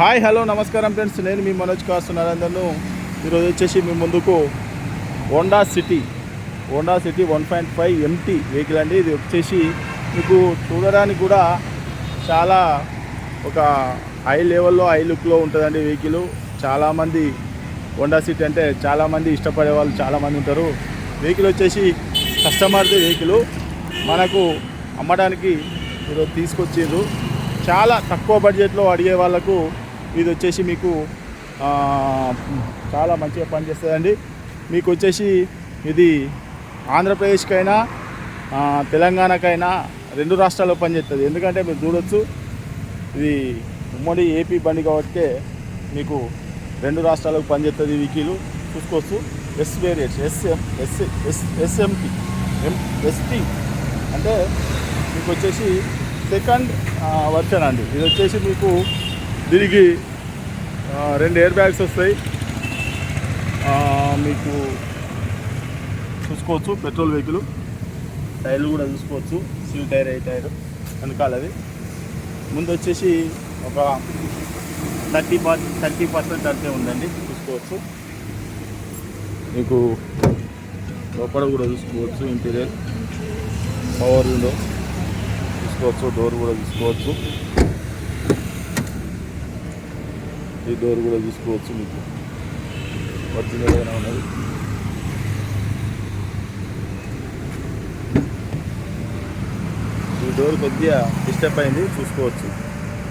Hi hello నమస్కారం friends. నేను మీ మనోజ్ కాసు నరేందర్ను ఈరోజు వచ్చేసి మీ ముందుకు Honda City Honda City one point five MT vehicle అండి. ఇది వచ్చేసి మీకు చూడడానికి కూడా చాలా ఒక హై లెవెల్లో హై లుక్లో ఉంటుందండి వెహికల్ చాలామంది హోండా సిటీ అంటే చాలామంది ఇష్టపడే వాళ్ళు చాలామంది ఉంటారు. వెహికల్ వచ్చేసి కస్టమర్ది వెహికల్ మనకు అమ్మడానికి ఈరోజు తీసుకొచ్చిండ్రు. చాలా తక్కువ బడ్జెట్లో అడిగే వాళ్ళకు ఇది వచ్చేసి మీకు చాలా మంచిగా పనిచేస్తుందండి. మీకు వచ్చేసి ఇది ఆంధ్రప్రదేశ్కైనా తెలంగాణకైనా రెండు రాష్ట్రాల్లో పనిచేస్తుంది. ఎందుకంటే మీరు చూడొచ్చు ఇది ఉమ్మడి ఏపీ బండి కాబట్టి మీకు రెండు రాష్ట్రాలకు పనిచేస్తుంది వికీలు చూసుకోవచ్చు. S variants SM S S SMT M ST అంటే మీకు వచ్చేసి సెకండ్ వర్షన్ అండి. ఇది వచ్చేసి మీకు దీనికి రెండు ఎయిర్ బ్యాగ్స్ వస్తాయి. మీకు చూసుకోవచ్చు పెట్రోల్ వెహికల్. టైర్లు కూడా చూసుకోవచ్చు సిల్ టైర్ ఏ టైర్ వెనకాలది. ముందు వచ్చేసి ఒక థర్టీ పర్ థర్టీ పర్సెంట్ అంతే ఉందండి చూసుకోవచ్చు. మీకు లోపల కూడా చూసుకోవచ్చు ఇంటీరియర్ పవర్ విండో చూసుకోవచ్చు డోర్ కూడా చూసుకోవచ్చు. ఈ డోర్ కూడా చూసుకోవచ్చు మీకు. ఒరిజినల్గానే ఉన్నది. ఈ డోర్ కొద్దిగా డిస్టర్బ్ అయింది చూసుకోవచ్చు.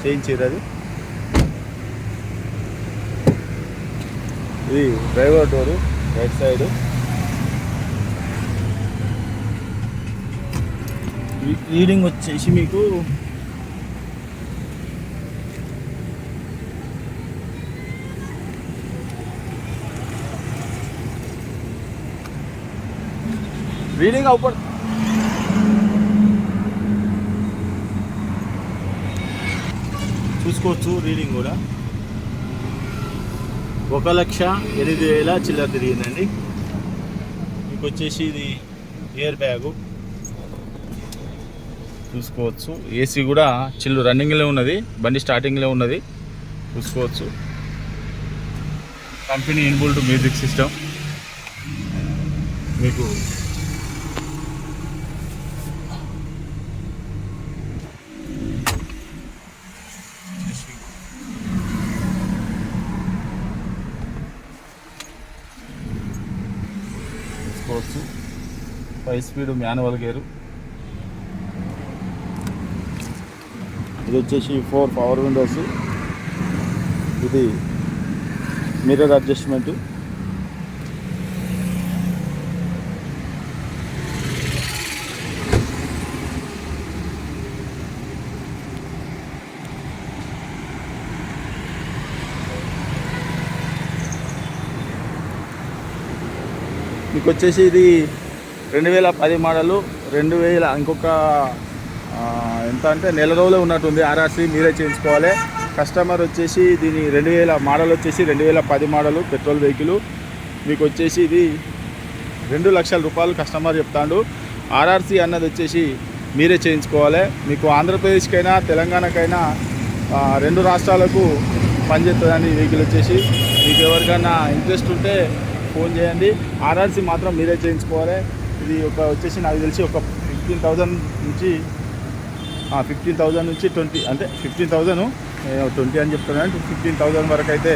చేయించేది అది. ఇది driver door right side. Reading వచ్చేసి మీకు రీడింగ్ అవుపడు చూసుకోవచ్చు రీడింగ్ కూడా. ఒక లక్ష ఎనిమిది వేల చిల్లర తిరిగిందండి. మీకు వచ్చేసి ఇది ఎయిర్ బ్యాగు చూసుకోవచ్చు. ఏసీ కూడా చిల్లు రన్నింగ్లో ఉన్నది బండి స్టార్టింగ్లో ఉన్నది. చూసుకోవచ్చు. కంపెనీ ఇన్బుల్ట్ మ్యూజిక్ సిస్టమ్ మీకు చూసుకోవచ్చు ఫైవ్ స్పీడ్ మాన్యువల్ గేరు. ఇది వచ్చేసి ఫోర్ పవర్ విండోస్. ఇది మిర్రర్ అడ్జస్ట్మెంటు. మీకు వచ్చేసి ఇది రెండు వేల పది మోడలు రెండు వేల ఇంకొక ఎంత అంటే నెల రోజులే ఉన్నట్టుంది ఆర్ఆర్సీ మీరే చేయించుకోవాలి. కస్టమర్ వచ్చేసి దీని రెండు వేల మోడల్ వచ్చేసి రెండు వేల పది మోడలు పెట్రోల్ వెహికల్. మీకు వచ్చేసి ఇది రెండు లక్షల రూపాయలు కస్టమర్ చెప్తాడు. ఆర్ఆర్సీ అన్నది వచ్చేసి మీరే చేయించుకోవాలి. మీకు ఆంధ్రప్రదేశ్కైనా తెలంగాణకైనా రెండు రాష్ట్రాలకు పనిచేస్తుందని వెహికల్ వచ్చేసి. మీకు ఎవరికైనా ఇంట్రెస్ట్ ఉంటే ఫోన్ చేయండి. ఆర్ఆర్సీ మాత్రం మీరే చేయించుకోవాలి. ఇది ఒక వచ్చేసి నాకు తెలిసి ఒక ఫిఫ్టీన్ థౌజండ్ నుంచి ఫిఫ్టీన్ థౌజండ్ నుంచి ట్వంటీ అంటే ఫిఫ్టీన్ థౌజండ్ ట్వంటీ అని చెప్తున్నాను. ఫిఫ్టీన్ థౌజండ్ వరకు అయితే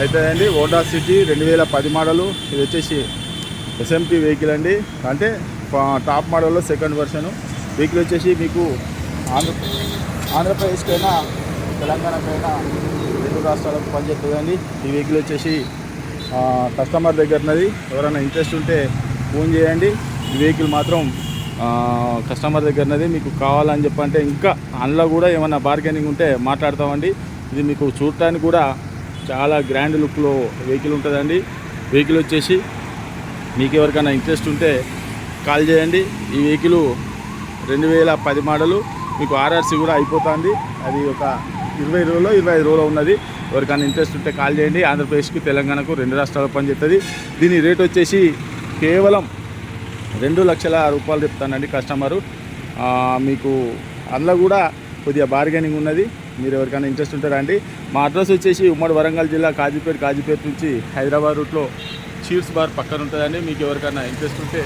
అవుతుందండి ఓడా సిటీ రెండు వేల పది మోడలు ఇది వచ్చేసి ఎస్ఎంటీ వెహికల్ అండి. అంటే టాప్ మోడల్లో సెకండ్ వర్షను వెహికల్ వచ్చేసి మీకు ఆంధ్ర ఆంధ్రప్రదేశ్కైనా తెలంగాణకైనా రెండు రాష్ట్రాలకు పనిచేస్తుందండి. ఈ వెహికల్ వచ్చేసి కస్టమర్ దగ్గరనది ఎవరైనా ఇంట్రెస్ట్ ఉంటే ఫోన్ చేయండి. ఈ వెహికల్ మాత్రం కస్టమర్ దగ్గరనది మీకు కావాలని చెప్పంటే ఇంకా అందులో కూడా ఏమైనా బార్గెనింగ్ ఉంటే మాట్లాడతామండి. ఇది మీకు చూడటానికి కూడా చాలా గ్రాండ్ లుక్లో వెహికల్ ఉంటుందండి. వెహికల్ వచ్చేసి మీకు ఎవరికైనా ఇంట్రెస్ట్ ఉంటే కాల్ చేయండి. ఈ వెహికల్ రెండు వేల పది మోడలు. మీకు ఆర్ఆర్సీ కూడా అయిపోతుంది. అది ఒక ఇరవై రోజులో ఇరవై ఐదు రోజులో ఉన్నది. ఎవరికైనా ఇంట్రెస్ట్ ఉంటే కాల్ చేయండి. ఆంధ్రప్రదేశ్కి తెలంగాణకు రెండు రాష్ట్రాలకు పనిచేస్తుంది దీని రేట్ వచ్చేసి కేవలం రెండు లక్షల రూపాయలు చెప్తానండి కస్టమరు మీకు అందులో కూడా కొద్దిగా బార్గెనింగ్ ఉన్నది. మీరు ఎవరికైనా ఇంట్రెస్ట్ ఉంటే రండి. మా అడ్రస్ వచ్చేసి ఉమ్మడి వరంగల్ జిల్లా కాజీపేట కాజీపేట నుంచి హైదరాబాద్ రూట్లో చీర్స్ బార్ పక్కన ఉంటుందండి. మీకు ఎవరికైనా ఇంట్రెస్ట్ ఉంటే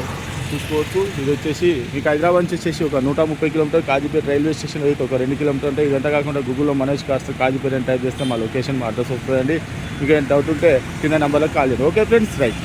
చూసుకోవచ్చు. ఇది వచ్చేసి మీకు హైదరాబాద్ నుంచి వచ్చేసి ఒక నూట ముప్పై కిలోమీటర్ కాజీపేట రైల్వే స్టేషన్ అయితే ఒక రెండు కిలోమీటర్ అంటే ఇదంతా కాకుండా గూగుల్లో మనోజ్ కాస్త కాజీపేట అని టైప్ చేస్తే మా లొకేషన్ మా అడ్రస్ వస్తుందండి మీకు ఏం డౌట్ ఉంటే కింద నెంబర్లో కాల్ చేయండి. Okay friends right